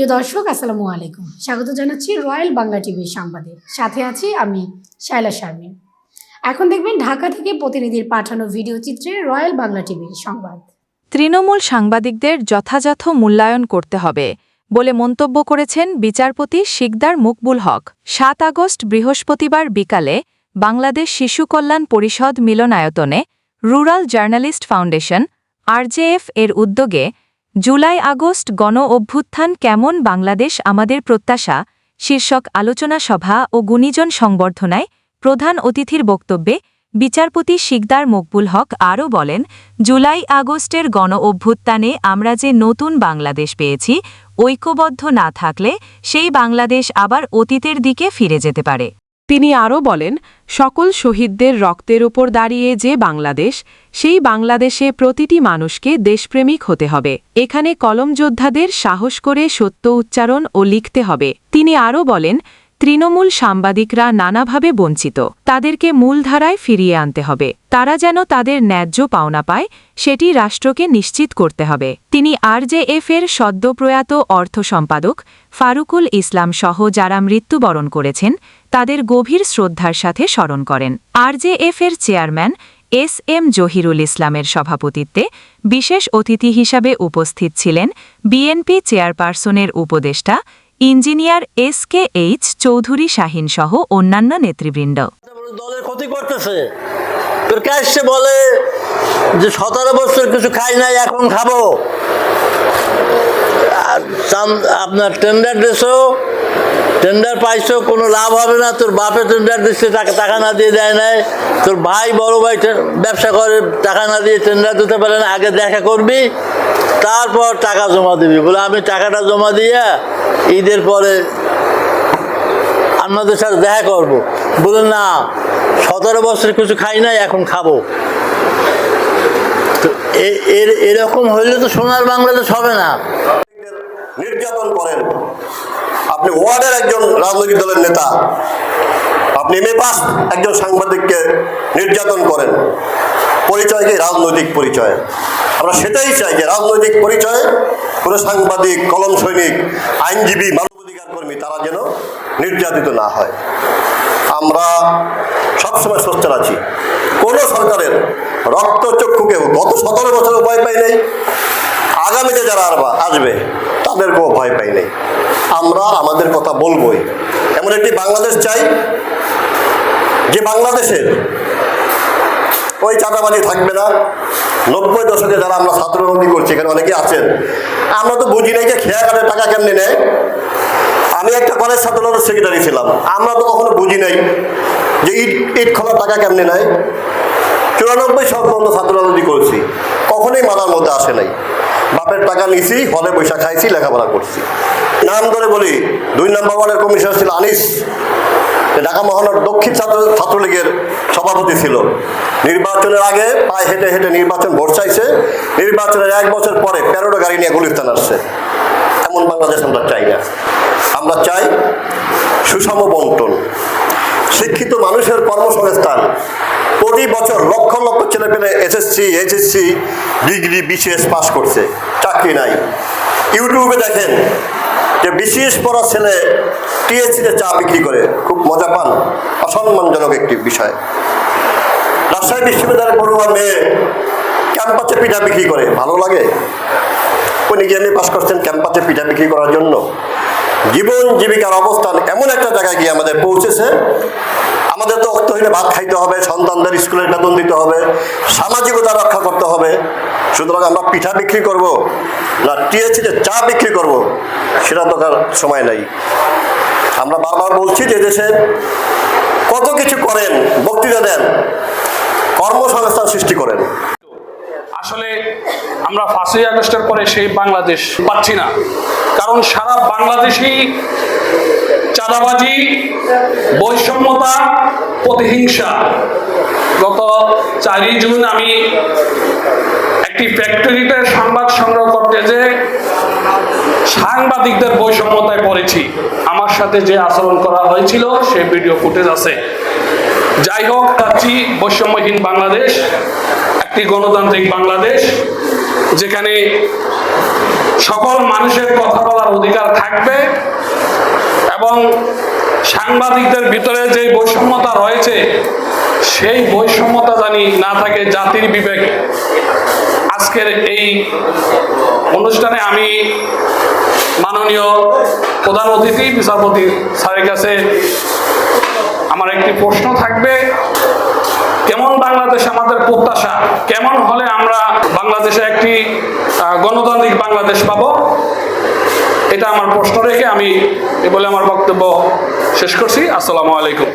প্রিয় দর্শক, আসসালামু আলাইকুম। স্বাগত জানাচ্ছি রয়্যাল বাংলা টিভির সংবাদে। সাথে আছি আমি শায়লা শারমিন। এখন দেখবেন ঢাকা থেকে প্রতিনিধির পাঠানো ভিডিও চিত্রে রয়্যাল বাংলা টিভির সংবাদ। তৃণমূল সাংবাদিকদের যথাযথ মূল্যায়ন করতে হবে বলে মন্তব্য করেছেন বিচারপতি শিকদার মুকবুল হক। সাত আগস্ট বৃহস্পতিবার বিকালে বাংলাদেশ শিশু কল্যাণ পরিষদ মিলনায়তনে রুরাল জার্নালিস্ট ফাউন্ডেশন, আরজেএফ এর উদ্যোগে জুলাই আগস্ট গণ অভ্যুত্থান কেমন বাংলাদেশ আমাদের প্রত্যাশা, শীর্ষক আলোচনা সভা ও গুণীজন সংবর্ধনায় প্রধান অতিথির বক্তব্যে বিচারপতি শিকদার মকবুল হক আরও বলেন, জুলাই আগস্টের গণ অভ্যুত্থানে আমরা যে নতুন বাংলাদেশ পেয়েছি, ঐক্যবদ্ধ না থাকলে সেই বাংলাদেশ আবার অতীতের দিকে ফিরে যেতে পারে। তিনি আরও বলেন, সকল শহীদদের রক্তের ওপর দাঁড়িয়ে যে বাংলাদেশ, সেই বাংলাদেশে প্রতিটি মানুষকে দেশপ্রেমিক হতে হবে। এখানে কলম যোদ্ধাদের সাহস করে সত্য উচ্চারণ ও লিখতে হবে। তিনি আরও বলেন তৃণমূল সাংবাদিকরা নানাভাবে বঞ্চিত। তাদেরকে মূলধারায় ফিরিয়ে আনতে হবে। তারা যেন তাদের ন্যায্য পাওনা পায়, সেটি রাষ্ট্রকে নিশ্চিত করতে হবে। তিনি আরজেএফ এর সদ্যপ্রয়াত অর্থ সম্পাদক ফারুকুল ইসলাম সহ যারা মৃত্যুবরণ করেছেন, তাদের গভীর শ্রদ্ধার সাথে স্মরণ করেন। আরজেএফ এর চেয়ারম্যান এস এম জহিরুল ইসলামের সভাপতিত্বে বিশেষ অতিথি হিসাবে উপস্থিত ছিলেন বিএনপি চেয়ারপারসনের উপদেষ্টা engineer S K H Chowdhury Shahin সহ অন্যান্য নেতৃবৃন্দ। দলের ক্ষতি করতেছে। কাছে বলে যে সতেরো বছর কিছু খাই নাই, এখন খাব। আপনার টেন্ডার দিছো টেন্ডার পাইছো, কোনো লাভ হবে না। তোর বাপে টেন্ডার দিচ্ছে টাকা টাকা না দিয়ে দেয় নাই। তোর ভাই, বড় ভাই ব্যবসা করে, টাকা না দিয়ে টেন্ডার দিতে পারে না, আগে দেখা করবি, তারপর টাকা জমা দিবি। বলে, আমি টাকাটা জমা দিয়ে ঈদের পরে আপনাদের সাথে দেখা করব। বললেন, না, সতেরো বছর কিছু খাই নাই, এখন খাব। তো এ- এর, এরকম হইলে তো সোনার বাংলাদেশ হবে না। নির্যাতন করেন। আপনি ওয়ার্ডের একজন রাজনৈতিক দলের নেতা। আপনি এম পাস একজন সাংবাদিককে নির্যাতন করেন। পরিচয় কি? রাজনৈতিক পরিচয়। আমরা সেটাই চাই যে রাজনৈতিক পরিচয়ে, কোনো সাংবাদিক, কলম সৈনিক, আইনজীবী মানবাধিকার কর্মী তারা যেন নির্যাতিত না হয়। আমরা সবসময় সোচ্চার আছি। কোনো সরকারের রক্তচক্ষুকে গত সতেরো বছর উপায় পাই নাই, আগামীতে যারা আর আসবে, তাদেরকেও ভয় পাই নাই। আমরা আমাদের কথা বলবই। এমন একটি বাংলাদেশ চাই, যে বাংলাদেশের ওই চাঁদাবাজি থাকবে না। নব্বই দশকে যারা আমরা ছাত্রবন্দি করছি, এখানে অনেকে আছেন। আমরা তো বুঝি নাই যে খেয়া কাটের টাকা কেমনি নেয়। আমি একটা কলেজ ছাত্রদলের সেক্রেটারি ছিলাম। আমরা তো কখনো বুঝি নাই যে ইট ইট খোলার টাকা কেমনি নেয়। চুরানব্বই সাল পর্যন্ত ছাত্ররাজনীতি করেছি। কখনোই মাথার মধ্যে আসে নাই। বাপের টাকা নিছি, হলে পয়সা খাইছি, লেখাপড়া করছি। নাম ধরে বলি, দুই নম্বর ওয়ার্ডের কমিশনার ছিল আনিস। ঢাকা মহানগর দক্ষিণ ছাত্র ছাত্রলীগের সভাপতি ছিল। নির্বাচনের আগে পায়ে হেঁটে হেঁটে নির্বাচন ভোট চাইছে। নির্বাচনের এক বছর পরে প্যারোডো গাড়ি নিয়ে গুলিস্তান আসছে। এমন বাংলাদেশ আমরা চাই না। আমরা চাই সুষম বন্টন। শিক্ষিত মানুষের কর্মসংস্থান। প্রতি বছর লক্ষ লক্ষ ছেলে পেলে SSC, HSC degree BCS pass করছে। চাকরি নাই। ইউটিউবে দেখেন যে বিসিএস পড়া ছেলে টিএসসিতে চা বিক্রি করে, খুব মজা পান। অসম্মানজনক একটি বিষয়। রাজশাহী বিশ্ববিদ্যালয়ের পড়ুয়া মেয়ে ক্যাম্পাসে পিঠা বিক্রি করে, ভালো লাগে? উনি গিয়ে পাস করছেন ক্যাম্পাসে পিঠা বিক্রি করার জন্য। জীবন জীবিকার অবস্থান এমন একটা জায়গায় গিয়ে আমাদের পৌঁছেছে। আমাদের তো অর্থহীনে ভাত খাইতে হবে, সন্তানদের স্কুলের বেতন দিতে হবে, সামাজিকতা রক্ষা করতে হবে। সুতরাং আমরা পিঠা বিক্রি করব, না টিএসিতে চা বিক্রি করব, সেটা তো সময় নাই। আমরা বারবার বলছি যে দেশে কত কিছু করেন, বক্তৃতা দেন, কর্মসংস্থান সৃষ্টি করেন। আসলে আমরা পাঁচই আগস্টের পরে সেই বাংলাদেশ পাচ্ছি না। কারণ সারা বাংলাদেশেই চাঁদাবাজি, বৈষম্যতা, প্রতিহিংসা। গত চারই জুন আমি একটি ফ্যাক্টরিতে সংবাদ সংগ্রহ করতে যে সাংবাদিকদের বৈষম্যতায় পড়েছি। আমার সাথে যে আচরণ করা হয়েছিল, সে ভিডিও ফুটেজ আছে। যাই হোক চাচ্ছি বৈষম্যহীন বাংলাদেশ, একটি গণতান্ত্রিক বাংলাদেশ, যেখানে সকল মানুষের কথা বলার অধিকার থাকবে। এবং সাংবাদিকদের ভিতরে যে বৈষম্যতা রয়েছে, সেই বৈষম্যতা জানি না থাকে জাতির বিবেক। আজকের এই অনুষ্ঠানে আমি মাননীয় প্রধান অতিথি, বিচারপতি স্যারের কাছে আমার একটি প্রশ্ন থাকবে, কেমন বাংলাদেশ আমাদের প্রত্যাশা? কেমন হলে আমরা বাংলাদেশে একটি গণতান্ত্রিক বাংলাদেশ পাবো? এটা আমার প্রশ্ন রেখে আমি এ বলে আমার বক্তব্য শেষ করছি। আসসালামু আলাইকুম।